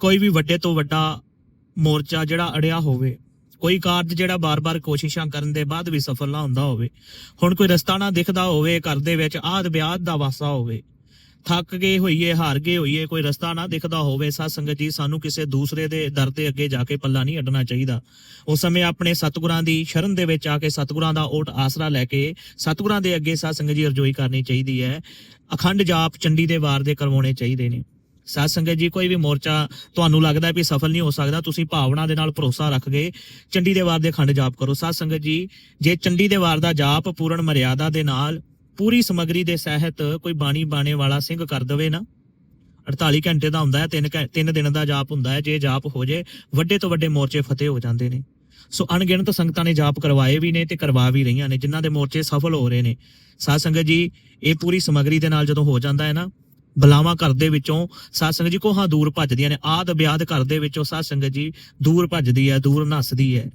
ਕੋਈ ਵੀ ਵੱਡੇ ਤੋਂ ਵੱਡਾ ਮੋਰਚਾ ਜਿਹੜਾ ਅੜਿਆ ਹੋਵੇ, ਕੋਈ ਕਾਰਜ ਜਿਹੜਾ ਬਾਰ-ਬਾਰ ਕੋਸ਼ਿਸ਼ਾਂ ਕਰਨ ਦੇ ਬਾਅਦ ਵੀ ਸਫਲ ਨਾ ਹੁੰਦਾ ਹੋਵੇ, ਹੁਣ ਕੋਈ ਰਸਤਾ ਨਾ ਦਿਖਦਾ ਹੋਵੇ, ਘਰ ਦੇ ਵਿੱਚ ਆਦ ਵਿਆਦ ਦਾ ਵਾਸਾ ਹੋਵੇ, ਥੱਕ ਗਏ ਹੋਈਏ, ਹਾਰ ਗਏ ਹੋਈਏ, ਕੋਈ ਰਸਤਾ ਨਾ ਦਿਖਦਾ ਹੋਵੇ ਸਾਧ ਸੰਗਤ ਜੀ, ਸਾਨੂੰ ਕਿਸੇ ਦੂਸਰੇ ਦੇ ਦਰ ਤੇ ਅੱਗੇ ਜਾ ਕੇ ਪੱਲਾ ਨਹੀਂ ਅੱਡਣਾ ਚਾਹੀਦਾ। ਉਸ ਸਮੇਂ ਆਪਣੇ ਸਤਿਗੁਰਾਂ ਦੀ ਸ਼ਰਨ ਦੇ ਵਿੱਚ ਆ ਕੇ ਸਤਿਗੁਰਾਂ ਦਾ ਓਟ ਆਸਰਾ ਲੈ ਕੇ ਸਤਿਗੁਰਾਂ ਦੇ ਅੱਗੇ ਸਾਧ ਸੰਗਤ ਜੀ ਅਰਜ਼ੋਈ ਕਰਨੀ ਚਾਹੀਦੀ ਹੈ। ਅਖੰਡ ਜਾਪ ਚੰਡੀ ਦੇ ਵਾਰ ਦੇ ਕਰਵਾਉਣੇ ਚਾਹੀਦੇ ਨੇ। ਸਾਧ ਸੰਗਤ ਜੀ, ਕੋਈ ਵੀ ਮੋਰਚਾ ਤੁਹਾਨੂੰ ਲੱਗਦਾ ਵੀ ਸਫਲ ਨਹੀਂ ਹੋ ਸਕਦਾ, ਤੁਸੀਂ ਭਾਵਨਾ ਦੇ ਨਾਲ ਭਰੋਸਾ ਰੱਖ ਗਏ ਚੰਡੀ ਦੇ ਵਾਰ ਦੇ ਖੰਡ ਜਾਪ ਕਰੋ। ਸਾਧ ਸੰਗਤ ਜੀ, ਜੇ ਚੰਡੀ ਦੇ ਵਾਰ ਦਾ ਜਾਪ ਪੂਰਨ ਮਰਿਆਦਾ ਦੇ ਨਾਲ ਪੂਰੀ ਸਮਗਰੀ ਦੇ ਸਹਿਤ ਕੋਈ ਬਾਣੀ ਬਾਣੇ ਵਾਲਾ ਸਿੰਘ ਕਰ ਦਵੇ ਨਾ 48 ਘੰਟੇ ਦਾ ਹੁੰਦਾ ਹੈ 3 ਤਿੰਨ ਦਿਨ ਦਾ ਜਾਪ ਹੁੰਦਾ ਹੈ, ਜੇ ਜਾਪ ਹੋ ਜੇ, ਵੱਡੇ ਤੋਂ ਵੱਡੇ ਮੋਰਚੇ ਫਤਿਹ ਹੋ ਜਾਂਦੇ ਨੇ। ਸੋ ਅਣਗਿਣਤ ਸੰਗਤਾਂ ਨੇ ਜਾਪ ਕਰਵਾਏ ਵੀ ਨੇ ਤੇ ਕਰਵਾ ਵੀ ਰਹੀਆਂ ਨੇ, ਜਿਨ੍ਹਾਂ ਦੇ ਮੋਰਚੇ ਸਫਲ ਹੋ ਰਹੇ ਨੇ। ਸਾਧ ਸੰਗਤ ਜੀ, ਇਹ ਪੂਰੀ ਸਮਗਰੀ ਦੇ ਨਾਲ ਜਦੋਂ ਹੋ ਜਾਂਦਾ ਹੈ ਨਾ ਬਲਾਵਾਂ ਘਰ ਦੇ ਵਿੱਚੋਂ ਸਾਧ ਸੰਗਤ ਜੀ ਕੋਹਾਂ ਦੂਰ ਭੱਜਦੀਆਂ ਨੇ, ਆਦ ਬਿਆਦ ਘਰ ਦੇ ਵਿੱਚੋਂ ਸਾਧ ਸੰਗਤ ਜੀ ਦੂਰ ਭੱਜਦੀ ਹੈ, ਦੂਰ ਨੱਸਦੀ ਹੈ।